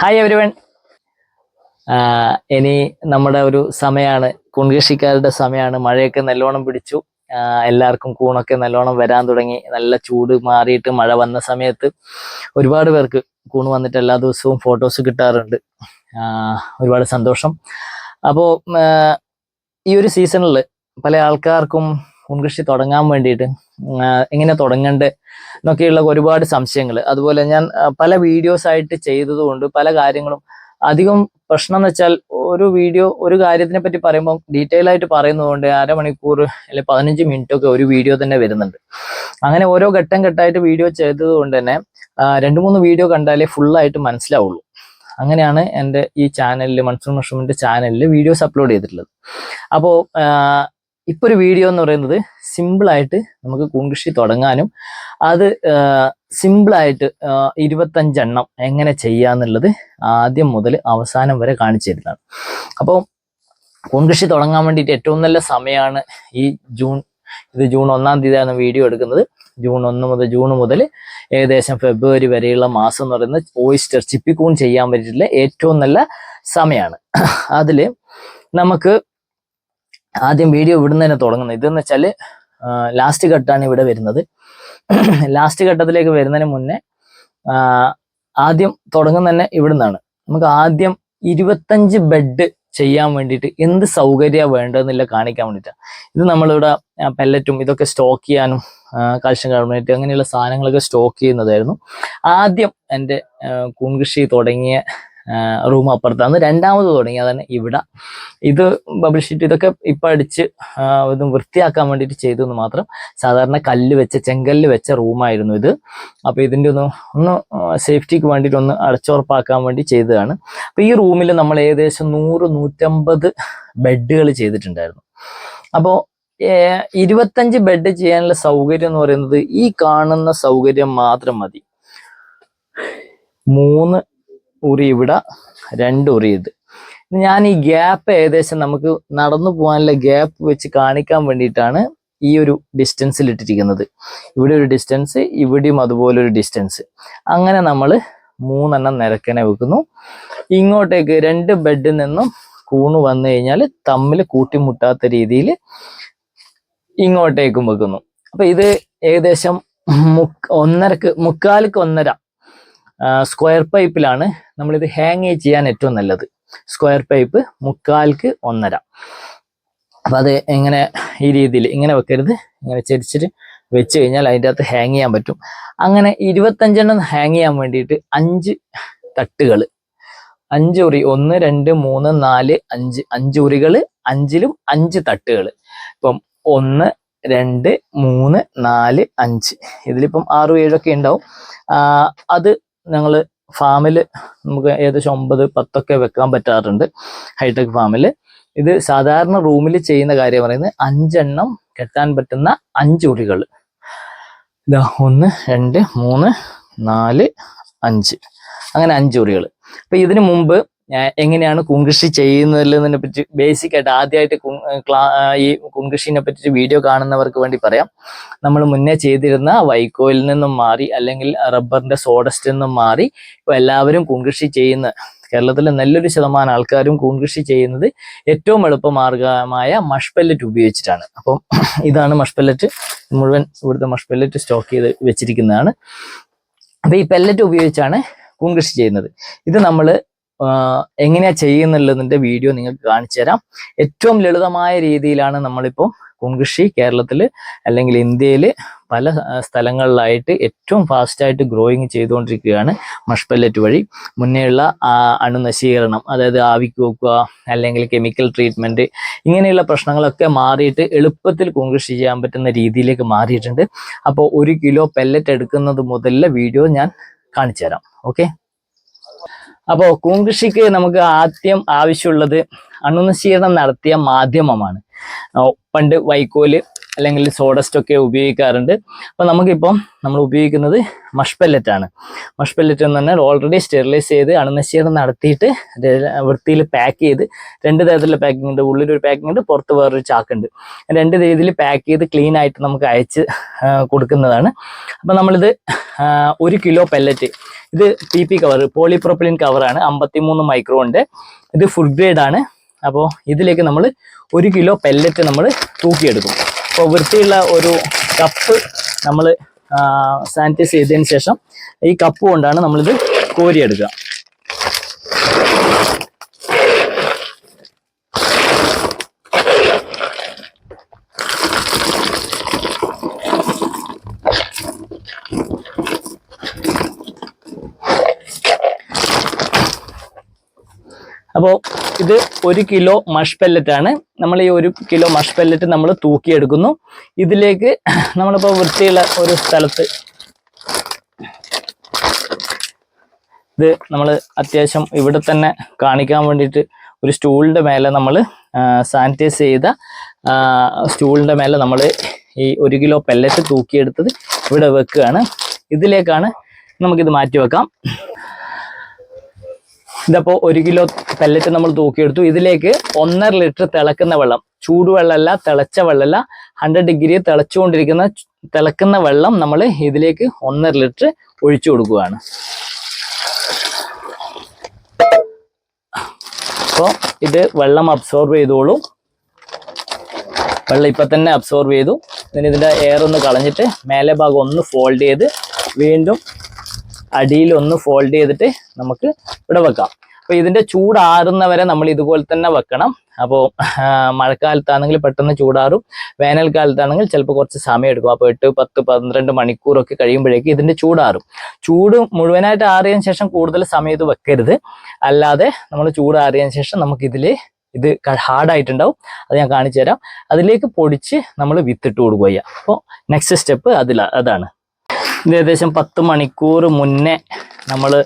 Hi everyone ഇനി നമ്മുടെ ഒരു സമയമാണ് കുൺകൃഷിക്കാരുടെ സമയമാണ് മഴയൊക്കെ നല്ലോണം പിടിച്ചു. എല്ലാവർക്കും കൂണൊക്കെ നല്ലോണം വരാൻ തുടങ്ങി. നല്ല ചൂട് മാറിയിട്ട് മഴ വന്ന സമയത്ത് ഒരുപാട് പേർക്ക് കൂണ് വന്നിട്ട് എല്ലാ ദിവസവും ഫോട്ടോസ് കിട്ടാറുണ്ട്. ഒരുപാട് സന്തോഷം. അപ്പോൾ ഈ ഒരു സീസണിൽ പല ആൾക്കാർക്കും കുൺകൃഷി തുടങ്ങാൻ വേണ്ടിയിട്ട് എങ്ങനെ തുടങ്ങേണ്ടത് എന്നൊക്കെയുള്ള ഒരുപാട് സംശയങ്ങൾ അതുപോലെ ഞാൻ പല വീഡിയോസ് ആയിട്ട് ചെയ്തതുകൊണ്ട് പല കാര്യങ്ങളും അധികം പ്രശ്നം എന്ന് വെച്ചാൽ ഒരു വീഡിയോ ഒരു കാര്യത്തിനെ പറ്റി പറയുമ്പോൾ ഡീറ്റെയിൽ ആയിട്ട് പറയുന്നതുകൊണ്ട് അരമണിക്കൂർ അല്ലെങ്കിൽ പതിനഞ്ച് മിനിറ്റ് ഒക്കെ ഒരു വീഡിയോ തന്നെ വരുന്നുണ്ട്. അങ്ങനെ ഓരോ ഘട്ടം ഘട്ടമായിട്ട് വീഡിയോ ചെയ്തത് കൊണ്ട് തന്നെ രണ്ട് മൂന്ന് വീഡിയോ കണ്ടാലേ ഫുള്ളായിട്ട് മനസ്സിലാവുള്ളൂ. അങ്ങനെയാണ് എന്റെ ഈ ചാനലിൽ മൺസൂൺ മഷ്റൂമിന്റെ ചാനലിൽ വീഡിയോസ് അപ്ലോഡ് ചെയ്തിട്ടുള്ളത്. അപ്പോൾ ഇപ്പോൾ ഒരു വീഡിയോ എന്ന് പറയുന്നത് സിമ്പിൾ ആയിട്ട് നമുക്ക് കൂൺകൃഷി തുടങ്ങാനും അത് സിമ്പിൾ സിമ്പിളായിട്ട് ഇരുപത്തഞ്ചെണ്ണം എങ്ങനെ ചെയ്യാന്നുള്ളത് ആദ്യം മുതൽ അവസാനം വരെ കാണിച്ചു തരുന്നതാണ്. അപ്പോൾ കൂൺകൃഷി തുടങ്ങാൻ വേണ്ടിയിട്ട് ഏറ്റവും നല്ല സമയമാണ് ഈ ജൂൺ ഇത് ജൂൺ ഒന്നാം തീയതിയാണ് വീഡിയോ എടുക്കുന്നത്. ജൂൺ ഒന്ന് മുതൽ ജൂൺ മുതൽ ഏകദേശം ഫെബ്രുവരി വരെയുള്ള മാസം എന്ന് പറയുന്നത് ഓയിസ്റ്റർ ചിപ്പിക്കൂൺ ചെയ്യാൻ പറ്റിയിട്ടുള്ള ഏറ്റവും നല്ല സമയമാണ് അതിൽ നമുക്ക് ആദ്യം വീഡിയോ ഇവിടുന്ന് തന്നെ തുടങ്ങുന്നത്. ഇതെന്ന് വെച്ചാൽ ലാസ്റ്റ് ഘട്ടമാണ് ഇവിടെ വരുന്നത്. ലാസ്റ്റ് ഘട്ടത്തിലേക്ക് വരുന്നതിന് മുന്നേ ആദ്യം തുടങ്ങുന്ന തന്നെ ഇവിടുന്നാണ്. നമുക്ക് ആദ്യം ഇരുപത്തഞ്ച് ബെഡ് ചെയ്യാൻ വേണ്ടിയിട്ട് എന്ത് സൗകര്യമാണ് വേണ്ടതെന്നില്ല കാണിക്കാൻ വേണ്ടിയിട്ടാണ് ഇത് നമ്മളിവിടെ പെല്ലറ്റും ഇതൊക്കെ സ്റ്റോക്ക് ചെയ്യാനും കാൽഷ്യം കാർബണേറ്റ് അങ്ങനെയുള്ള സാധനങ്ങളൊക്കെ സ്റ്റോക്ക് ചെയ്യുന്നതായിരുന്നു. ആദ്യം എന്റെ കൂൺകൃഷി തുടങ്ങിയ റൂം അപ്പുറത്താണ് രണ്ടാമത് തുടങ്ങിയതാണ് ഇവിടെ. ഇത് ബബിൾ ഷീറ്റ് ഇതൊക്കെ ഇപ്പം അടിച്ച് ഇത് വൃത്തിയാക്കാൻ വേണ്ടിയിട്ട് ചെയ്തു എന്ന് മാത്രം സാധാരണ കല്ല് വെച്ച ചെങ്കല്ല് വെച്ച റൂമായിരുന്നു ഇത്. അപ്പോൾ ഇതിന്റെ ഒന്ന് ഒന്ന് സേഫ്റ്റിക്ക് വേണ്ടിയിട്ട് ഒന്ന് അടച്ചുറപ്പാക്കാൻ വേണ്ടി ചെയ്തതാണ്. അപ്പോൾ ഈ റൂമിൽ നമ്മൾ ഏകദേശം നൂറ് നൂറ്റമ്പത് ബെഡുകൾ ചെയ്തിട്ടുണ്ടായിരുന്നു. അപ്പോൾ ഇരുപത്തഞ്ച് ബെഡ് ചെയ്യാനുള്ള സൗകര്യം എന്ന് പറയുന്നത് ഈ കാണുന്ന സൗകര്യം മാത്രം മതി. മൂന്ന് ഉറി ഇവിടെ രണ്ട് ഉറി ഇത്. ഞാൻ ഈ ഗ്യാപ്പ് ഏകദേശം നമുക്ക് നടന്നു പോകാനുള്ള ഗ്യാപ്പ് വെച്ച് കാണിക്കാൻ വേണ്ടിയിട്ടാണ് ഈ ഒരു ഡിസ്റ്റൻസിൽ ഇട്ടിരിക്കുന്നത്. ഇവിടെ ഒരു ഡിസ്റ്റൻസ് ഇവിടെയും അതുപോലെ ഒരു ഡിസ്റ്റൻസ് അങ്ങനെ നമ്മൾ മൂന്നെണ്ണം നിരക്കനെ വെക്കുന്നു. ഇങ്ങോട്ടേക്ക് രണ്ട് ബെഡിൽ നിന്നും കൂണ് വന്നു കഴിഞ്ഞാൽ തമ്മിൽ കൂട്ടിമുട്ടാത്ത രീതിയിൽ ഇങ്ങോട്ടേക്കും വെക്കുന്നു. അപ്പൊ ഇത് ഏകദേശം മുക്ക് ഒന്നരക്ക് മുക്കാലിക്ക് ഒന്നര സ്ക്വയർ പൈപ്പിലാണ് നമ്മളിത് ഹാങ് ചെയ്യാൻ ഏറ്റവും നല്ലത്. സ്ക്വയർ പൈപ്പ് മുക്കാൽക്ക് ഒന്നര. അപ്പം അത് എങ്ങനെ ഈ രീതിയിൽ ഇങ്ങനെ വെക്കരുത്. ഇങ്ങനെ ചരിച്ചിട്ട് വെച്ച് കഴിഞ്ഞാൽ അതിന്റെ അകത്ത് ഹാങ് ചെയ്യാൻ പറ്റും. അങ്ങനെ ഇരുപത്തഞ്ചെണ്ണം ഹാങ് ചെയ്യാൻ വേണ്ടിയിട്ട് അഞ്ച് തട്ടുകൾ അഞ്ച് ഉറി ഒന്ന് രണ്ട് മൂന്ന് നാല് അഞ്ച്. അഞ്ച് ഉറികൾ അഞ്ചിലും അഞ്ച് തട്ടുകൾ ഇപ്പം ഒന്ന് രണ്ട് മൂന്ന് നാല് അഞ്ച്. ഇതിലിപ്പം ആറും ഏഴൊക്കെ ഉണ്ടാവും. അത് ഞങ്ങൾ ഫാമിൽ നമുക്ക് ഏകദേശം ഒമ്പത് പത്തൊക്കെ വെക്കാൻ പറ്റാറുണ്ട് ഹൈടെക് ഫാമിൽ ഇത് സാധാരണ റൂമിൽ ചെയ്യുന്ന കാര്യം പറയുന്നത് അഞ്ചെണ്ണം കെട്ടാൻ പറ്റുന്ന അഞ്ച് ഉറികൾ ഇതാ ഒന്ന് രണ്ട് മൂന്ന് നാല് അഞ്ച്. അങ്ങനെ അഞ്ച് ഉറികൾ അപ്പം ഇതിനു മുമ്പ് എങ്ങനെയാണ് കുങ്കൃഷി ചെയ്യുന്നതിനെ പറ്റി ബേസിക് ആയിട്ട് ആദ്യമായിട്ട് ഈ കുങ്കൃഷിനെ പറ്റി വീഡിയോ കാണുന്നവർക്ക് വേണ്ടി പറയാം. നമ്മൾ മുന്നേ ചെയ്തിരുന്ന വൈക്കോലിൽ നിന്നും മാറി അല്ലെങ്കിൽ റബ്ബറിന്റെ സോഡസ്റ്റിൽ നിന്നും മാറി ഇപ്പൊ എല്ലാവരും കുങ്കൃഷി ചെയ്യുന്ന കേരളത്തിലെ നല്ലൊരു ശതമാനം ആൾക്കാരും കൂൺകൃഷി ചെയ്യുന്നത് ഏറ്റവും എളുപ്പമാർഗമായ മഷ് പെല്ലറ്റ് ഉപയോഗിച്ചിട്ടാണ്. അപ്പം ഇതാണ് മഷ്പെല്ലറ്റ് മുഴുവൻ ഇവിടുത്തെ മഷ്പെല്ലറ്റ് സ്റ്റോക്ക് ചെയ്ത് വെച്ചിരിക്കുന്നതാണ്. അപ്പൊ ഈ പെല്ലറ്റ് ഉപയോഗിച്ചാണ് കൂൺകൃഷി ചെയ്യുന്നത്. ഇത് നമ്മൾ എങ്ങനെയാ ചെയ്യുന്നുള്ളതിന്റെ വീഡിയോ നിങ്ങൾക്ക് കാണിച്ചു തരാം. ഏറ്റവും ലളിതമായ രീതിയിലാണ് നമ്മളിപ്പോൾ കുൺകൃഷി കേരളത്തിൽ അല്ലെങ്കിൽ ഇന്ത്യയിൽ പല സ്ഥലങ്ങളിലായിട്ട് ഏറ്റവും ഫാസ്റ്റായിട്ട് ഗ്രോയിങ് ചെയ്തുകൊണ്ടിരിക്കുകയാണ് മഷ് പെല്ലറ്റ് വഴി. മുന്നേയുള്ള അണുനശീകരണം അതായത് ആവിക്ക് വെക്കുക അല്ലെങ്കിൽ കെമിക്കൽ ട്രീറ്റ്മെന്റ് ഇങ്ങനെയുള്ള പ്രശ്നങ്ങളൊക്കെ മാറിയിട്ട് എളുപ്പത്തിൽ കുൺകൃഷി ചെയ്യാൻ പറ്റുന്ന രീതിയിലേക്ക് മാറിയിട്ടുണ്ട്. അപ്പോൾ ഒരു കിലോ പെല്ലറ്റ് എടുക്കുന്നത് മുതലുള്ള വീഡിയോ ഞാൻ കാണിച്ചു തരാം. ഓക്കെ അപ്പോൾ കൂങ്കൃഷിക്ക് നമുക്ക് ആദ്യം ആവശ്യമുള്ളത് അണുനശീകരണം നടത്തിയ മാധ്യമമാണ്. പണ്ട് വൈക്കോൽ അല്ലെങ്കിൽ സോഡസ്റ്റ് ഒക്കെ ഉപയോഗിക്കാറുണ്ട്. അപ്പോൾ നമുക്കിപ്പം നമ്മൾ ഉപയോഗിക്കുന്നത് മഷ്പെല്ലറ്റ് ആണ്. മഷ്പെല്ലറ്റ് എന്ന് പറഞ്ഞാൽ ഓൾറെഡി സ്റ്റെറിലൈസ് ചെയ്ത് അണുനശീകരണം നടത്തിയിട്ട് വൃത്തിയിൽ പാക്ക് ചെയ്ത് രണ്ട് തരത്തിലുള്ള പാക്കിംഗ് ഉണ്ട്. ഉള്ളിലൊരു പാക്കിംഗ് ഉണ്ട് പുറത്ത് വേറൊരു ചാക്കുണ്ട് രണ്ട് രീതിയിൽ പാക്ക് ചെയ്ത് ക്ലീൻ ആയിട്ട് നമുക്ക് അയച്ച് കൊടുക്കുന്നതാണ്. അപ്പം നമ്മളിത് ഒരു കിലോ പെല്ലറ്റ് ഇത് പി പി കവർ പോളിപ്രോപ്പിലിൻ കവറാണ് അമ്പത്തിമൂന്ന് മൈക്രോ ഉണ്ട്. ഇത് ഫുഡ് ഗ്രേഡ് ആണ്. അപ്പോൾ ഇതിലേക്ക് നമ്മൾ ഒരു കിലോ പെല്ലറ്റ് നമ്മൾ തൂക്കിയെടുക്കും. അപ്പോൾ വൃത്തിയുള്ള ഒരു കപ്പ് നമ്മൾ സാനിറ്റൈസ് ചെയ്തതിന് ശേഷം ഈ കപ്പ് കൊണ്ടാണ് നമ്മളിത് കോരിയെടുക്കുക. അപ്പോൾ ഇത് ഒരു കിലോ മഷ് പെല്ലറ്റ് ആണ് നമ്മൾ ഈ ഒരു കിലോ മഷ് പെല്ലറ്റ് നമ്മൾ തൂക്കിയെടുക്കുന്നു. ഇതിലേക്ക് നമ്മളിപ്പോൾ വൃത്തിയുള്ള ഒരു സ്ഥലത്ത് ഇത് നമ്മൾ അത്യാവശ്യം ഇവിടെ തന്നെ കാണിക്കാൻ വേണ്ടിയിട്ട് ഒരു സ്റ്റൂളിന്റെ മേലെ നമ്മൾ സാനിറ്റൈസ് ചെയ്ത സ്റ്റൂളിന്റെ മേലെ നമ്മൾ ഈ ഒരു കിലോ പെല്ലറ്റ് തൂക്കിയെടുത്തത് ഇവിടെ വെക്കുകയാണ്. ഇതിലേക്കാണ് നമുക്കിത് മാറ്റി വെക്കാം ഇതപ്പോൾ ഒരു കിലോ പെല്ലറ്റ് നമ്മൾ തൂക്കിയെടുത്തു. ഇതിലേക്ക് ഒന്നര ലിറ്റർ തിളക്കുന്ന വെള്ളം ചൂടുവെള്ളമല്ല തിളച്ച വെള്ളമല്ല ഹൺഡ്രഡ് ഡിഗ്രി തിളച്ചുകൊണ്ടിരിക്കുന്ന തിളക്കുന്ന വെള്ളം നമ്മൾ ഇതിലേക്ക് ഒന്നര ലിറ്റർ ഒഴിച്ചു കൊടുക്കുകയാണ്. അപ്പോൾ ഇത് വെള്ളം അബ്സോർബ് ചെയ്തോളൂ. വെള്ളം ഇപ്പം തന്നെ അബ്സോർബ് ചെയ്തു. പിന്നെ ഇതിന്റെ എയർ ഒന്ന് കളഞ്ഞിട്ട് മേലെ ഭാഗം ഒന്ന് ഫോൾഡ് ചെയ്ത് വീണ്ടും അടിയിൽ ഒന്ന് ഫോൾഡ് ചെയ്തിട്ട് നമുക്ക് ഇവിടെ വെക്കാം. അപ്പോൾ ഇതിന്റെ ചൂടാറുന്നവരെ നമ്മൾ ഇതുപോലെ തന്നെ വെക്കണം. അപ്പോൾ മഴക്കാലത്താണെങ്കിൽ പെട്ടെന്ന് ചൂടാറും. വേനൽക്കാലത്താണെങ്കിൽ ചിലപ്പോൾ കുറച്ച് സമയം എടുക്കും. അപ്പോൾ എട്ട് പത്ത് പന്ത്രണ്ട് മണിക്കൂറൊക്കെ കഴിയുമ്പോഴേക്കും ഇതിന്റെ ചൂടാറും. ചൂട് മുഴുവനായിട്ട് ആറിയതിനു ശേഷം കൂടുതൽ സമയത്ത് വെക്കരുത്. അല്ലാതെ നമ്മൾ ചൂടാറിയതിനു ശേഷം നമുക്കിതിൽ ഇത് ഹാർഡായിട്ടുണ്ടാവും അത് ഞാൻ കാണിച്ചു തരാം അതിലേക്ക് പൊടിച്ച് നമ്മൾ വിത്തിട്ട് കൊടുക്കുക അപ്പോൾ നെക്സ്റ്റ് സ്റ്റെപ്പ് അതിലാണ് അതാണ്. ഇത് ഏകദേശം പത്ത് മണിക്കൂർ മുന്നേ നമ്മൾ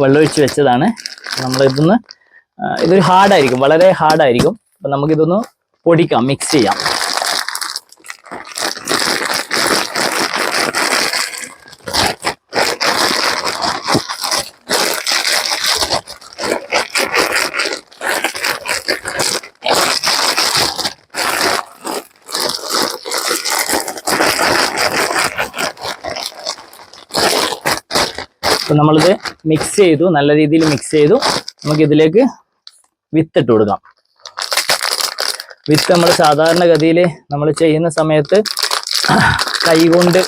വെള്ളമൊഴിച്ച് വെച്ചതാണ്. നമ്മൾ ഇതൊന്ന് ഇതൊരു ഹാർഡായിരിക്കും വളരെ ഹാർഡായിരിക്കും. അപ്പം നമുക്കിതൊന്ന് പൊടിക്കാം മിക്സ് ചെയ്യാം. അപ്പം നമ്മളിത് മിക്സ് ചെയ്തു നല്ല രീതിയിൽ മിക്സ് ചെയ്തു. നമുക്ക് ഇതിലേക്ക് വിത്ത് ഇട്ട് കൊടുക്കാം. വിത്ത് നമ്മൾ സാധാരണഗതിയിൽ നമ്മൾ ചെയ്യുന്ന സമയത്ത് കൈകൊണ്ട്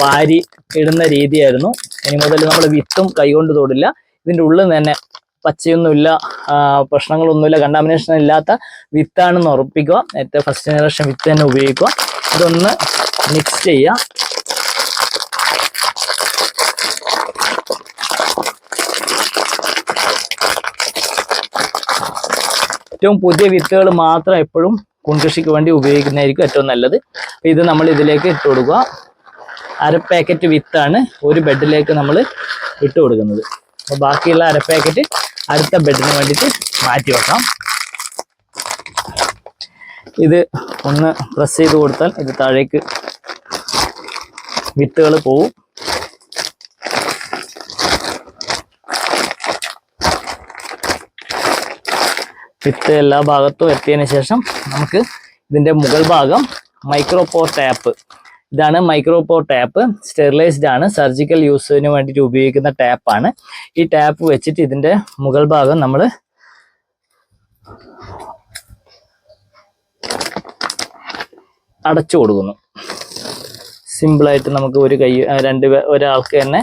വാരി ഇടുന്ന രീതിയായിരുന്നു. ഇനി മുതൽ നമ്മൾ വിത്തും കൈകൊണ്ട് തൊടില്ല. ഇതിന്റെ ഉള്ളിൽ തന്നെ പച്ചയൊന്നുമില്ല പ്രശ്നങ്ങളൊന്നുമില്ല കണ്ടാമിനേഷൻ ഇല്ലാത്ത വിത്താണെന്ന് ഉറപ്പിക്കുക. ഏറ്റവും ഫസ്റ്റ് ജനറേഷൻ വിത്ത് തന്നെ ഉപയോഗിക്കുക. ഇതൊന്ന് മിക്സ് ചെയ്യുക. ഏറ്റവും പുതിയ വിത്തുകൾ മാത്രം എപ്പോഴും കുൺകൃഷിക്ക് വേണ്ടി ഉപയോഗിക്കുന്നതായിരിക്കും ഏറ്റവും നല്ലത്. ഇത് നമ്മൾ ഇതിലേക്ക് ഇട്ട് കൊടുക്കുക. അര പാക്കറ്റ് വിത്താണ് ഒരു ബെഡിലേക്ക് നമ്മൾ ഇട്ട് കൊടുക്കുന്നത്. അപ്പോൾ ബാക്കിയുള്ള അര പാക്കറ്റ് അടുത്ത ബെഡിന് വേണ്ടിയിട്ട് മാറ്റി വെക്കാം. ഇത് ഒന്ന് പ്രസ് ചെയ്ത് കൊടുത്താൽ ഇത് താഴേക്ക് വിത്തുകൾ പോവും. വിത്ത് എല്ലാ ഭാഗത്തും എത്തിയതിന് ശേഷം നമുക്ക് ഇതിന്റെ മുകൾ ഭാഗം മൈക്രോപോർ ടാപ്പ്. ഇതാണ് മൈക്രോപോർ ടാപ്പ്. സ്റ്റെറിലൈസ്ഡ് ആണ്. സർജിക്കൽ യൂസിന് വേണ്ടിയിട്ട് ഉപയോഗിക്കുന്ന ടാപ്പാണ് ഈ ടാപ്പ് വെച്ചിട്ട് ഇതിന്റെ മുകൾ ഭാഗം നമ്മൾ അടച്ചു കൊടുക്കുന്നു. സിമ്പിളായിട്ട് നമുക്ക് ഒരു കൈ രണ്ട് ഒരാൾക്ക് തന്നെ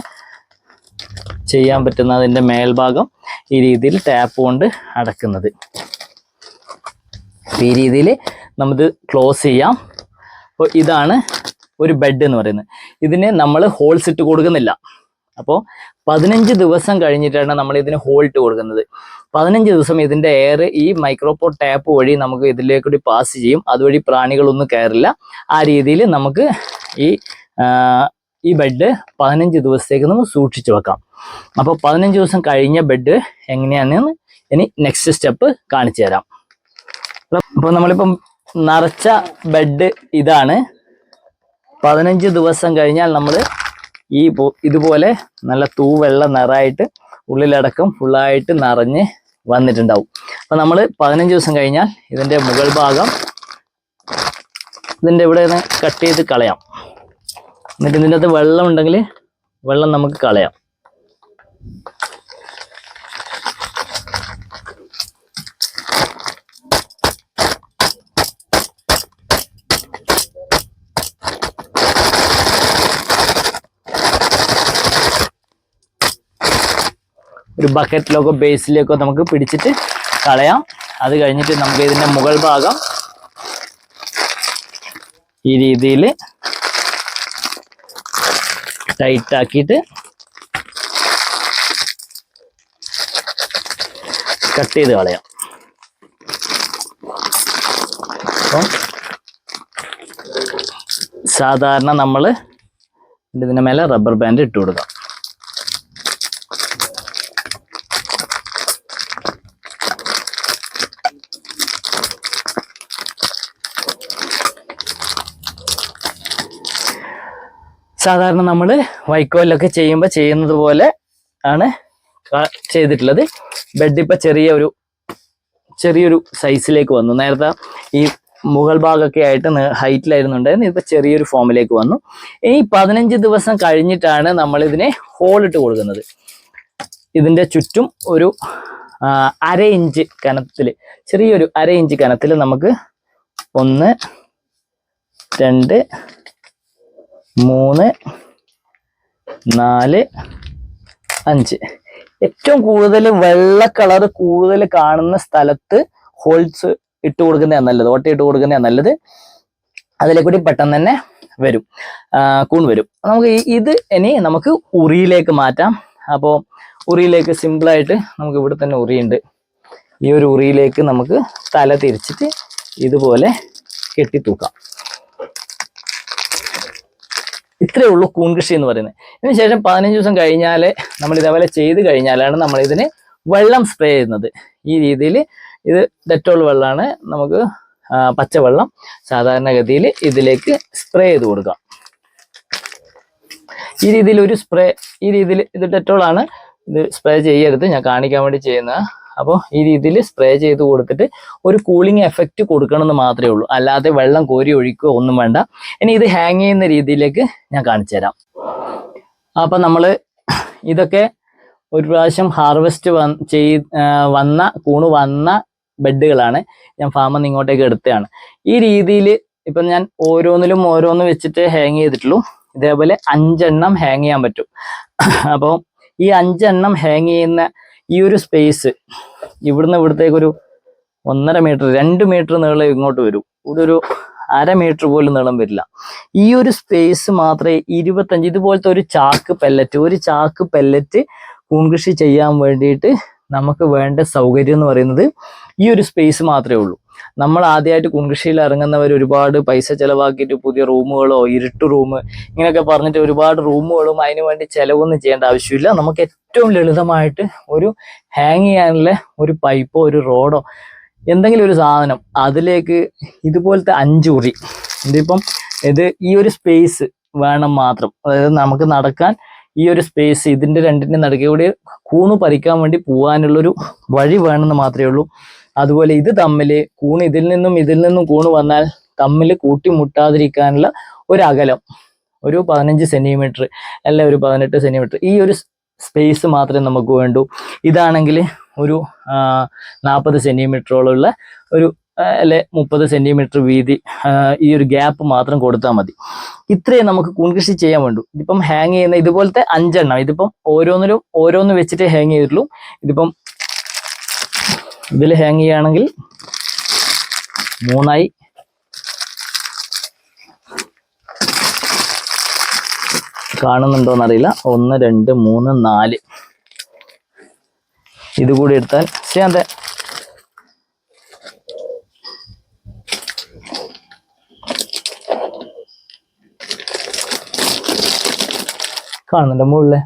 ചെയ്യാൻ പറ്റുന്ന അതിന്റെ മേൽഭാഗം ഈ രീതിയിൽ ടാപ്പ് കൊണ്ട് അടക്കുന്നത്. ഈ രീതിയിൽ നമുക്ക് ക്ലോസ് ചെയ്യാം. അപ്പോൾ ഇതാണ് ഒരു ബെഡ് എന്ന് പറയുന്നത്. ഇതിന് നമ്മൾ ഹോൾസ് ഇട്ട് കൊടുക്കുന്നില്ല. അപ്പോൾ പതിനഞ്ച് ദിവസം കഴിഞ്ഞിട്ടാണ് നമ്മൾ ഇതിന് ഹോൾട്ട് കൊടുക്കുന്നത്. പതിനഞ്ച് ദിവസം ഇതിന്റെ എയർ ഈ മൈക്രോപോ ടാപ്പ് വഴി നമുക്ക് ഇതിലേക്കൂടി പാസ് ചെയ്യും. അതുവഴി പ്രാണികളൊന്നും കയറില്ല. ആ രീതിയിൽ നമുക്ക് ഈ ഈ ബെഡ് പതിനഞ്ച് ദിവസത്തേക്ക് നമുക്ക് സൂക്ഷിച്ചു വെക്കാം. അപ്പോൾ പതിനഞ്ച് ദിവസം കഴിഞ്ഞ ബെഡ് എങ്ങനെയാണെന്ന് ഇനി നെക്സ്റ്റ് സ്റ്റെപ്പ് കാണിച്ചു തരാം. അപ്പോൾ നമ്മളിപ്പം നിറച്ച ബെഡ് ഇതാണ്. പതിനഞ്ച് ദിവസം കഴിഞ്ഞാൽ നമ്മൾ ഈ ഇതുപോലെ നല്ല തൂവെള്ള നിറായിട്ട് ഉള്ളിലടക്കം ഫുള്ളായിട്ട് നിറഞ്ഞ് വന്നിട്ടുണ്ടാവും. അപ്പൊ നമ്മൾ പതിനഞ്ച് ദിവസം കഴിഞ്ഞാൽ ഇതിന്റെ മുകൾ ഭാഗം ഇതിന്റെ ഇവിടെ കട്ട് ചെയ്ത് കളയാം. എന്നിട്ട് ഇതിന്റെ അകത്ത് വെള്ളം ഉണ്ടെങ്കിൽ വെള്ളം നമുക്ക് കളയാം. ബക്കറ്റിലൊക്കെ ബേസിലേക്കോ നമുക്ക് പിടിച്ചിട്ട് കളയാം. അത് കഴിഞ്ഞിട്ട് നമുക്ക് ഇതിന്റെ മുകൾ ഭാഗം ഈ രീതിയിൽ ടൈറ്റ് ആക്കിയിട്ട് കട്ട് ചെയ്ത് കളയാം. അപ്പം സാധാരണ നമ്മൾ ഇതിന്റെ മേലെ റബ്ബർ ബാൻഡ് ഇട്ട് കൊടുക്കാം. സാധാരണ നമ്മൾ വൈക്കോലൊക്കെ ചെയ്യുമ്പോൾ ചെയ്യുന്നത് പോലെ ആണ് ചെയ്തിട്ടുള്ളത്. ബെഡ് ഇപ്പൊ ചെറിയ ഒരു ചെറിയൊരു സൈസിലേക്ക് വന്നു. നേരത്തെ ഈ മുകൾ ഭാഗമൊക്കെ ആയിട്ട് ഹൈറ്റിലായിരുന്നു ഉണ്ടായിരുന്നു ഇപ്പം ചെറിയൊരു ഫോമിലേക്ക് വന്നു. ഇനി പതിനഞ്ച് ദിവസം കഴിഞ്ഞിട്ടാണ് നമ്മളിതിനെ ഹോളിട്ട് കൊടുക്കുന്നത്. ഇതിന്റെ ചുറ്റും ഒരു അര ഇഞ്ച് കനത്തിൽ ചെറിയൊരു അര ഇഞ്ച് കനത്തിൽ നമുക്ക് ഒന്ന് രണ്ട് മൂന്ന് നാല് അഞ്ച്. ഏറ്റവും കൂടുതൽ വെള്ള കളർ കൂടുതൽ കാണുന്ന സ്ഥലത്ത് ഹോൾസ് ഇട്ട് കൊടുക്കുന്നതാണ് നല്ലത്. ഓട്ട ഇട്ട് കൊടുക്കുന്നതാണ് നല്ലത്. അതിലേക്കൂടി പെട്ടെന്ന് തന്നെ വരും. കൂൺ വരും. നമുക്ക് ഇത് ഇനി നമുക്ക് ഉറിയിലേക്ക് മാറ്റാം. അപ്പോൾ ഉറിയിലേക്ക് സിമ്പിളായിട്ട് നമുക്ക് ഇവിടെ തന്നെ ഉറിയുണ്ട്. ഈ ഒരു ഉറിയിലേക്ക് നമുക്ക് തല തിരിച്ചിട്ട് ഇതുപോലെ കെട്ടി തൂക്കാം ഇത്രയേ ഉള്ളൂ കൂൺ കൃഷി എന്ന് പറയുന്നത്. ഇതിന് ശേഷം പതിനഞ്ച് ദിവസം കഴിഞ്ഞാൽ നമ്മൾ ഇതേപോലെ ചെയ്ത് കഴിഞ്ഞാലാണ് നമ്മൾ ഇതിന് വെള്ളം സ്പ്രേ ചെയ്യുന്നത്. ഈ രീതിയിൽ ഇത് ഡെറ്റോൾ വെള്ളമാണ് നമുക്ക് പച്ചവെള്ളം സാധാരണഗതിയിൽ ഇതിലേക്ക് സ്പ്രേ ചെയ്ത് കൊടുക്കാം ഈ രീതിയിൽ ഒരു സ്പ്രേ ഈ രീതിയിൽ ഇത് ഡെറ്റോൾ ആണ് ഇത് സ്പ്രേ ചെയ്യരുത്. ഞാൻ കാണിക്കാൻ വേണ്ടി ചെയ്യുന്നത് അപ്പോൾ ഈ രീതിയിൽ സ്പ്രേ ചെയ്ത് കൊടുത്തിട്ട് ഒരു കൂളിംഗ് എഫക്റ്റ് കൊടുക്കണം എന്ന് മാത്രമേ ഉള്ളൂ. അല്ലാതെ വെള്ളം കോരി ഒഴിക്കുകയോ ഒന്നും വേണ്ട. ഇനി ഇത് ഹാങ് ചെയ്യുന്ന രീതിയിലേക്ക് ഞാൻ കാണിച്ചു തരാം. അപ്പം നമ്മൾ ഇതൊക്കെ ഒരു പ്രാവശ്യം ഹാർവെസ്റ്റ് ചെയ് വന്ന കൂണ് വന്ന ബെഡുകളാണ് ഞാൻ ഫാമിൽ നിന്ന് ഇങ്ങോട്ടേക്ക് എടുത്തതാണ്. ഈ രീതിയിൽ ഇപ്പം ഞാൻ ഓരോന്നിലും ഓരോന്ന് വെച്ചിട്ട് ഹാങ് ചെയ്തിട്ടുള്ളൂ. ഇതേപോലെ അഞ്ചെണ്ണം ഹാങ് ചെയ്യാൻ പറ്റും. അപ്പോൾ ഈ അഞ്ചെണ്ണം ഹാങ് ചെയ്യുന്ന ഈ ഒരു സ്പേസ് ഇവിടുന്ന് ഇവിടത്തേക്ക് ഒരു ഒന്നര മീറ്റർ രണ്ട് മീറ്റർ നീളം ഇങ്ങോട്ട് വരും. ഇവിടെ ഒരു അര മീറ്റർ പോലും നീളം വരില്ല. ഈ ഒരു സ്പേസ് മാത്രമേ ഇരുപത്തഞ്ച് ഇതുപോലത്തെ ഒരു ചാക്ക് പെല്ലറ്റ് ഒരു ചാക്ക് പെല്ലറ്റ് കൂൺകൃഷി ചെയ്യാൻ വേണ്ടിയിട്ട് നമുക്ക് വേണ്ട സൗകര്യം എന്ന് പറയുന്നത് ഈ ഒരു സ്പേസ് മാത്രമേ ഉള്ളൂ. നമ്മൾ ആദ്യമായിട്ട് കുൺകൃഷിയിൽ ഇറങ്ങുന്നവർ ഒരുപാട് പൈസ ചിലവാക്കിയിട്ട് പുതിയ റൂമുകളോ ഇരുട്ട് റൂം ഇങ്ങനെയൊക്കെ പറഞ്ഞിട്ട് ഒരുപാട് റൂമുകളും അതിന് വേണ്ടി ചിലവൊന്നും ചെയ്യേണ്ട ആവശ്യമില്ല. നമുക്ക് ഏറ്റവും ലളിതമായിട്ട് ഒരു ഹാങ് ചെയ്യാനുള്ള ഒരു പൈപ്പോ ഒരു റോഡോ എന്തെങ്കിലും ഒരു സാധനം അതിലേക്ക് ഇതുപോലത്തെ അഞ്ച് ഉറി. ഇതിപ്പം ഇത് ഈ ഒരു സ്പേസ് വേണം മാത്രം. അതായത് നമുക്ക് നടക്കാൻ ഈ ഒരു സ്പേസ് ഇതിന്റെ രണ്ടിന്റെ നടുക്കെ കൂണു കൂണ് പറിക്കാൻ വേണ്ടി പോകാനുള്ളൊരു വഴി വേണമെന്ന് മാത്രമേ ഉള്ളൂ. അതുപോലെ ഇത് തമ്മിൽ കൂൺ ഇതിൽ നിന്നും ഇതിൽ നിന്നും കൂണ് വന്നാൽ തമ്മിൽ കൂട്ടിമുട്ടാതിരിക്കാനുള്ള ഒരു അകലം. ഒരു പതിനഞ്ച് സെന്റിമീറ്റർ അല്ല ഒരു പതിനെട്ട് സെന്റിമീറ്റർ ഈ ഒരു സ്പേസ് മാത്രമേ നമുക്ക് വേണ്ടൂ. ഇതാണെങ്കിൽ ഒരു നാൽപ്പത് സെന്റിമീറ്ററോളമുള്ള ഒരു അല്ലെ മുപ്പത് സെന്റിമീറ്റർ വീതി ഈ ഒരു ഗ്യാപ്പ് മാത്രം കൊടുത്താൽ മതി. ഇത്രയും നമുക്ക് കൂൺകൃഷി ചെയ്യാൻ വേണ്ടു. ഇതിപ്പം ഹാങ് ചെയ്യുന്ന ഇതുപോലത്തെ അഞ്ചെണ്ണം ഇതിപ്പം ഓരോന്നിലും ഓരോന്ന് വെച്ചിട്ട് ഹാങ് ചെയ്തിട്ടുള്ളൂ. ഇതിപ്പം ഇതിൽ ഹാങ് ചെയ്യുകയാണെങ്കിൽ മൂന്നായി. കാണുന്നുണ്ടോന്നറിയില്ല. ഒന്ന് രണ്ട് മൂന്ന് നാല്. ഇത് കൂടി എടുത്താൽ ചെയ്യാതെ കാണുന്നുണ്ടോ മുകളിലെ.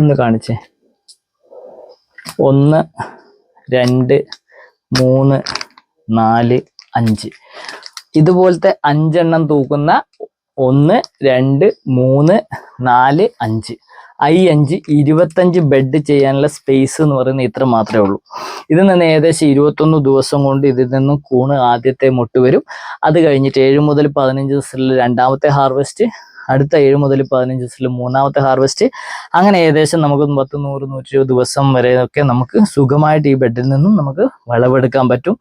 ഒന്ന് കാണിച്ചേ. ഒന്ന് രണ്ട് മൂന്ന് നാല് അഞ്ച്. ഇതുപോലത്തെ അഞ്ചെണ്ണം തൂക്കുന്ന ഒന്ന് രണ്ട് മൂന്ന് നാല് അഞ്ച്. ഐ അഞ്ച് ഇരുപത്തഞ്ച് ബെഡ് ചെയ്യാനുള്ള സ്പേസ് എന്ന് പറയുന്നത് ഇത്ര മാത്രമേ ഉള്ളൂ. ഇതിൽ നിന്ന് ഏകദേശം ഇരുപത്തൊന്ന് ദിവസം കൊണ്ട് ഇതിൽ നിന്നും കൂണ് ആദ്യത്തെ മുട്ട് വരും. അത് കഴിഞ്ഞിട്ട് ഏഴ് മുതൽ പതിനഞ്ച് ദിവസത്തിലുള്ള രണ്ടാമത്തെ ഹാർവെസ്റ്റ് അടുത്ത ഏഴ് മുതൽ പതിനഞ്ച് ദിവസത്തിൽ മൂന്നാമത്തെ ഹാർവെസ്റ്റ്. അങ്ങനെ ഏകദേശം നമുക്ക് പത്ത് നൂറ് നൂറ്റി ദിവസം ഒക്കെ നമുക്ക് സുഖമായിട്ട് ഈ ബെഡിൽ നിന്നും നമുക്ക് വിളവെടുക്കാൻ പറ്റും.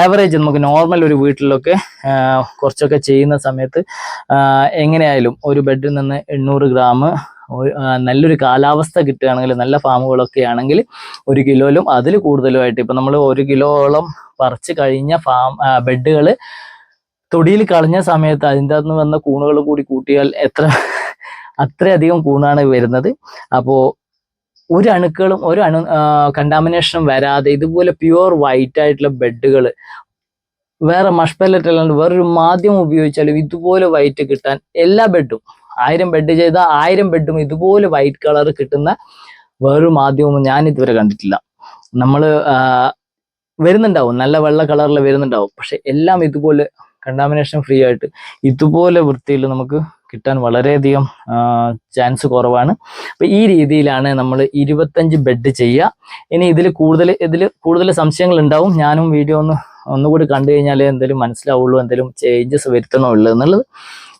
ആവറേജ് നമുക്ക് നോർമൽ ഒരു വീട്ടിലൊക്കെ കുറച്ചൊക്കെ ചെയ്യുന്ന സമയത്ത് എങ്ങനെയായാലും ഒരു ബെഡിൽ നിന്ന് എണ്ണൂറ് ഗ്രാം നല്ലൊരു കാലാവസ്ഥ കിട്ടുകയാണെങ്കിൽ നല്ല ഫാമുകളൊക്കെ ആണെങ്കിൽ ഒരു കിലോയിലും അതിൽ കൂടുതലുമായിട്ട്. ഇപ്പം നമ്മൾ ഒരു കിലോളം പറിച്ചു കഴിഞ്ഞ ഫാം ബെഡുകൾ തൊടിയിൽ കളഞ്ഞ സമയത്ത് അതിന്റെ അകത്ത് വന്ന കൂണുകൾ കൂടി കൂട്ടിയാൽ എത്ര അത്രയധികം കൂണാണ് വരുന്നത്. അപ്പോൾ ഒരു അണുക്കളും ഒരു അണു കണ്ടാമിനേഷനും വരാതെ ഇതുപോലെ പ്യുവർ വൈറ്റ് ആയിട്ടുള്ള ബെഡുകൾ വേറെ മഷ് പെല്ലറ്റ് അല്ലാണ്ട് വേറൊരു മാധ്യമം ഉപയോഗിച്ചാലും ഇതുപോലെ വൈറ്റ് കിട്ടാൻ എല്ലാ ബെഡും ആയിരം ബെഡ് ചെയ്ത ആയിരം ബെഡും ഇതുപോലെ വൈറ്റ് കളർ കിട്ടുന്ന വേറൊരു മാധ്യമവും ഞാൻ ഇതുവരെ കണ്ടിട്ടില്ല. നമ്മൾ വരുന്നുണ്ടാവും നല്ല വെള്ള കളറിൽ വരുന്നുണ്ടാവും പക്ഷെ എല്ലാം ഇതുപോലെ കണ്ടാമിനേഷൻ ഫ്രീ ആയിട്ട് ഇതുപോലെ വൃത്തിയിൽ നമുക്ക് കിട്ടാൻ വളരെയധികം ചാൻസ് കുറവാണ്. അപ്പൊ ഈ രീതിയിലാണ് നമ്മൾ ഇരുപത്തഞ്ച് ബെഡ് ചെയ്യുക. ഇനി ഇതിൽ കൂടുതൽ ഇതിൽ കൂടുതൽ സംശയങ്ങൾ ഉണ്ടാവും. ഞാനും വീഡിയോ ഒന്ന് ഒന്നുകൂടി കണ്ടു കഴിഞ്ഞാൽ എന്തെങ്കിലും മനസ്സിലാവുള്ളൂ എന്തെങ്കിലും ചേഞ്ചസ് വരുത്തണമുള്ളൂ എന്നുള്ളത്.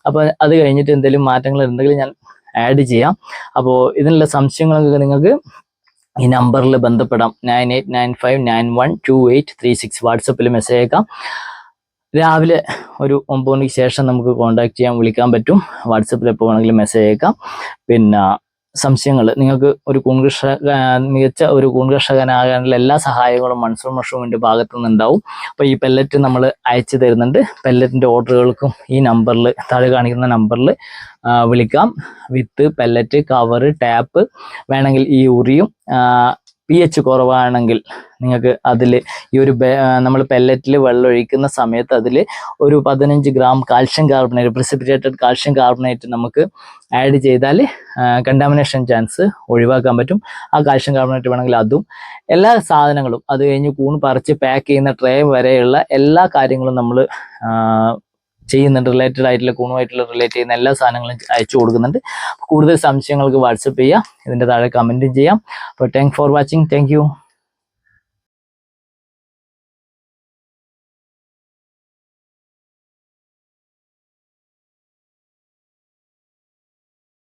അപ്പോൾ അത് കഴിഞ്ഞിട്ട് എന്തെങ്കിലും മാറ്റങ്ങൾ എന്തെങ്കിലും ഞാൻ ആഡ് ചെയ്യാം. അപ്പോൾ ഇതിനുള്ള സംശയങ്ങളൊക്കെ നിങ്ങൾക്ക് ഈ നമ്പറിൽ ബന്ധപ്പെടാം. Nine eight nine five nine one two eight three six വാട്സപ്പിൽ മെസ്സേജ് അയക്കാം. രാവിലെ ഒരു ഒമ്പത് മണിക്ക് ശേഷം നമുക്ക് കോൺടാക്ട് ചെയ്യാൻ വിളിക്കാൻ പറ്റും. വാട്സപ്പിൽ എപ്പോൾ വേണമെങ്കിലും മെസ്സേജ് അയക്കാം. പിന്നെ സംശയങ്ങൾ നിങ്ങൾക്ക് ഒരു കൂൺകർഷക മികച്ച ഒരു കൂൺകർഷകനാകാനുള്ള എല്ലാ സഹായങ്ങളും മൺസൂൺ മഷ്റൂമിന്റെ ഭാഗത്തു നിന്നുണ്ടാവും. അപ്പോൾ ഈ പെല്ലറ്റ് നമ്മൾ അയച്ചു തരുന്നുണ്ട്. പെല്ലറ്റിന്റെ ഓർഡറുകൾക്കും ഈ നമ്പറിൽ താഴെ കാണിക്കുന്ന നമ്പറിൽ വിളിക്കാം. വിത്ത് പെല്ലറ്റ് കവറ് ടാപ്പ് വേണമെങ്കിൽ ഈ ഉറിയും പി എച്ച് കുറവാണെങ്കിൽ നിങ്ങൾക്ക് അതിൽ ഈ ഒരു നമ്മൾ പെല്ലറ്റിൽ വെള്ളം ഒഴിക്കുന്ന സമയത്ത് അതിൽ ഒരു പതിനഞ്ച് gram calcium carbonate precipitated calcium carbonate നമുക്ക് ആഡ് ചെയ്താൽ കണ്ടാമിനേഷൻ ചാൻസ് ഒഴിവാക്കാൻ പറ്റും. ആ കാൽഷ്യം കാർബണേറ്റ് വേണമെങ്കിൽ അതും എല്ലാ സാധനങ്ങളും അത് കഴിഞ്ഞ് കൂൺ പറിച്ച് പാക്ക് ചെയ്യുന്ന ട്രേ വരെയുള്ള എല്ലാ കാര്യങ്ങളും നമ്മൾ ചെയ്യുന്നുണ്ട് റിലേറ്റഡ് ആയിട്ടുള്ള കൂണുമായിട്ടുള്ള റിലേറ്റ് ചെയ്യുന്ന എല്ലാ സാധനങ്ങളും അയച്ചു കൊടുക്കുന്നുണ്ട്. കൂടുതൽ സംശയങ്ങൾക്ക് വാട്സപ്പ് ചെയ്യാം ഇതിന്റെ താഴെ കമന്റും ചെയ്യാം. അപ്പോൾ താങ്ക് ഫോർ വാച്ചിങ് താങ്ക്